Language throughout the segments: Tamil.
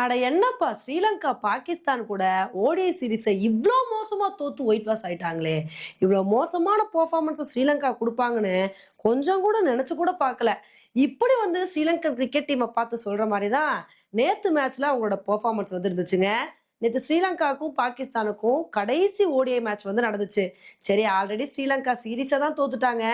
அட என்னப்பா ஸ்ரீலங்கா பாகிஸ்தான் கூட ஓடிஐ சீரீஸை இவ்வளோ மோசமா தோத்து ஒயிட் வாஷ் ஆயிட்டாங்களே. இவ்வளோ மோசமான பெர்ஃபார்மன்ஸ் ஸ்ரீலங்கா கொடுப்பாங்கன்னு கொஞ்சம் கூட நினைச்சு கூட பார்க்கல. இப்படி வந்து ஸ்ரீலங்கன் கிரிக்கெட் டீமை பார்த்து சொல்ற மாதிரி தான் நேத்து மேட்ச்ல அவங்களோட பெர்ஃபார்மன்ஸ் வந்து இருந்துச்சுங்க நேற்று ஸ்ரீலங்காவுக்கும் பாகிஸ்தானுக்கும் கடைசி ஓடிஐ மேட்ச் வந்து நடந்துச்சு. சரி ஆல்ரெடி ஸ்ரீலங்கா சீரீஸை தான் தோத்துட்டாங்க.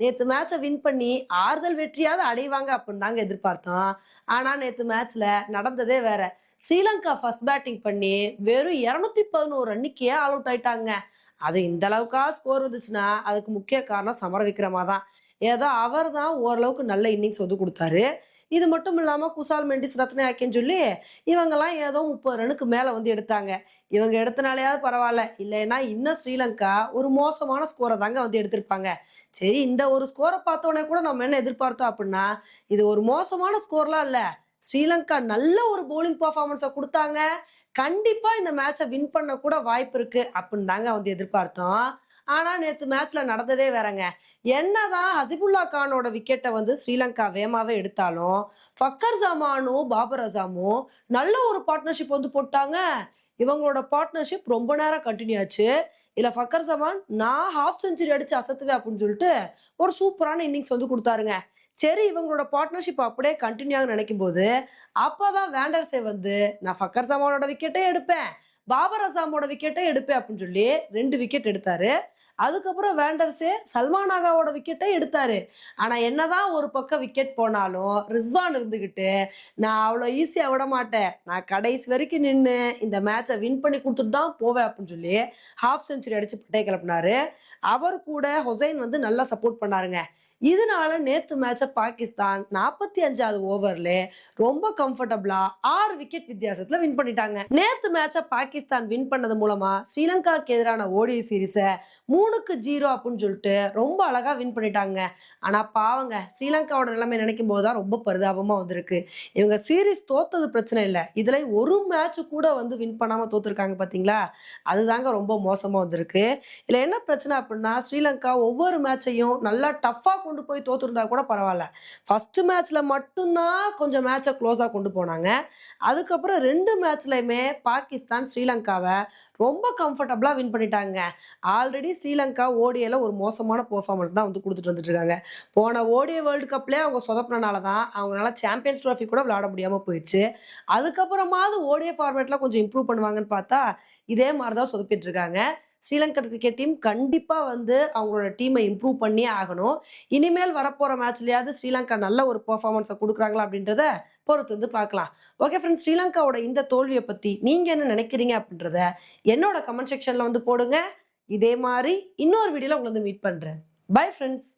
நேற்று மேட்சை வின் பண்ணி ஆறுதல் வெற்றியாவது அடைவாங்க அப்படின்னு தாங்க எதிர்பார்த்தோம். ஆனா நேற்று மேட்ச்ல நடந்ததே வேற. ஸ்ரீலங்கா ஃபர்ஸ்ட் பேட்டிங் பண்ணி வெறும் இருநூத்தி பதினோரு ரன்னுக்கே ஆல் அவுட் ஆயிட்டாங்க. அது இந்த அளவுக்கா ஸ்கோர் வந்துச்சுன்னா அதுக்கு முக்கிய காரணம் சமர விக்ரமா தான் ஏதோ அவர் தான் ஓரளவுக்கு நல்ல இன்னிங்ஸ் வந்து கொடுத்தாரு. இது மட்டும் இல்லாமல் குசால் மெண்டிஸ் ரத்ன ஆக்கின்னு சொல்லி இவங்கெல்லாம் ஏதோ முப்பது ரனுக்கு மேலே வந்து எடுத்தாங்க. இவங்க எடுத்தனாலேயாவது பரவாயில்ல இல்லைன்னா இன்னும் ஸ்ரீலங்கா ஒரு மோசமான ஸ்கோரை தாங்க வந்து எடுத்திருப்பாங்க. சரி இந்த ஒரு ஸ்கோரை பார்த்தோன்னே கூட நம்ம என்ன எதிர்பார்த்தோம் அப்படின்னா இது ஒரு மோசமான ஸ்கோர்லாம் இல்லை. ஸ்ரீலங்கா நல்ல ஒரு போலிங் பர்ஃபார்மன்ஸை கொடுத்தாங்க. கண்டிப்பாக இந்த மேட்சை வின் பண்ண கூட வாய்ப்பு இருக்குது அப்படின்னு தாங்க வந்து எதிர்பார்த்தோம். ஆனால் நேற்று மேட்ச்ல நடந்ததே வேறங்க. என்னதான் ஹசிபுல்லா கானோட விக்கெட்டை வந்து ஸ்ரீலங்கா வேமாவே எடுத்தாலும் ஃபக்கர் ஜமானும் பாபர் அசாமும் நல்ல ஒரு பார்ட்னர்ஷிப் வந்து போட்டாங்க. இவங்களோட பார்ட்னர்ஷிப் ரொம்ப நேரம் கண்டினியூ ஆச்சு. இதில் ஃபக்கர் ஜமான் நான் ஹாஃப் செஞ்சுரி அடிச்சு அசத்துவேன் அப்படின்னு சொல்லிட்டு ஒரு சூப்பரான இன்னிங்ஸ் வந்து கொடுத்தாருங்க. சரி இவங்களோட பார்ட்னர்ஷிப் அப்படியே கண்டினியூ ஆகும் நினைக்கும் போது அப்பதான் வேண்டர்ஸே வந்து நான் ஃபக்கர் சமானோட விக்கெட்டே எடுப்பேன் பாபர் அசாமோட விக்கெட்டே எடுப்பேன் அப்படின்னு சொல்லி ரெண்டு விக்கெட் எடுத்தாரு. அதுக்கப்புறம் வேண்டர்ஸே சல்மானாகாவோட விக்கெட்டை எடுத்தாரு. ஆனா என்னதான் ஒரு பக்கம் விக்கெட் போனாலும் ரிஸ்வான் இருந்துகிட்டு நான் அவ்வளோ ஈஸியா விட மாட்டேன். நான் கடைசி வரைக்கும் நின்று இந்த மேட்சை வின் பண்ணி கொடுத்துட்டு தான் போவேன் அப்படின்னு சொல்லி ஹாஃப் செஞ்சுரி அடிச்சு பட்டை கிளப்பினாரு. அவர் கூட ஹொசைன் வந்து நல்லா சப்போர்ட் பண்ணாருங்க. இதனால நேத்து மேட்ச பாகிஸ்தான் நாற்பத்தி அஞ்சாவது ஓவர்ல ரொம்ப கம்ஃபர்டபுளா ஆறு விக்கெட் வித்தியாசத்துல வின் பண்ணிட்டாங்க. நேத்து மேட்ச பாகிஸ்தான் வின் பண்ணது மூலமா ஸ்ரீலங்காக்கு எதிரான ஓடி சீரிஸை மூணுக்கு ஜீரோ அப்படின்னு சொல்லிட்டு ரொம்ப அழகா வின் பண்ணிட்டாங்க. ஆனா பாவங்க ஸ்ரீலங்காவோட நிலைமை நினைக்கும் போது தான் ரொம்ப பரிதாபமா வந்திருக்கு. இவங்க சீரிஸ் தோத்தது பிரச்சனை இல்லை. இதுல ஒரு மேட்ச் கூட வந்து வின் பண்ணாம தோத்துருக்காங்க பாத்தீங்களா? அதுதாங்க ரொம்ப மோசமா வந்திருக்கு. இதுல என்ன பிரச்சனை அப்படின்னா ஸ்ரீலங்கா ஒவ்வொரு மேட்சையும் நல்லா டஃபா கொண்டு போய் தோத்துருந்தா கூட பரவாயில்ல. ஃபஸ்ட்டு மேட்ச்சில் மட்டும்தான் கொஞ்சம் மேட்சை க்ளோஸாக கொண்டு போனாங்க. அதுக்கப்புறம் ரெண்டு மேட்ச்லையுமே பாகிஸ்தான் ஸ்ரீலங்காவை ரொம்ப கம்ஃபர்டபுளாக வின் பண்ணிட்டாங்க. ஆல்ரெடி ஸ்ரீலங்கா ஓடியில் ஒரு மோசமான பெர்ஃபார்மன்ஸ் தான் வந்து கொடுத்துட்டு வந்துட்டுருக்காங்க. போன ஓடிய வேர்ல்டு கப்லேயே அவங்க சொதப்பினால தான் அவங்களால சாம்பியன்ஸ் ட்ராஃபி கூட விளையாட முடியாமல் போயிடுச்சு. அதுக்கப்புறமாவது ஓடிய ஃபார்மேட்டில் கொஞ்சம் இம்ப்ரூவ் பண்ணுவாங்கன்னு பார்த்தா இதே மாதிரி தான் சொதப்பிட்டு இருக்காங்க ஸ்ரீலங்கா கிரிக்கெட் டீம் கண்டிப்பாக வந்து அவங்களோட டீமை இம்ப்ரூவ் பண்ணியே ஆகணும். இனிமேல் வரப்போகிற மேட்ச்லையாவது ஸ்ரீலங்கா நல்ல ஒரு பர்ஃபார்மன்ஸை கொடுக்குறாங்களா அப்படின்றத பொறுத்து வந்து பார்க்கலாம். ஓகே ஃப்ரெண்ட்ஸ் ஸ்ரீலங்காவோட இந்த தோல்வியை பற்றி நீங்கள் என்ன நினைக்கிறீங்க அப்படின்றத என்னோட கமெண்ட் செக்ஷனில் வந்து போடுங்க. இதே மாதிரி இன்னொரு வீடியோவில் உங்களை வந்து மீட் பண்ணுறேன் பை ஃப்ரெண்ட்ஸ்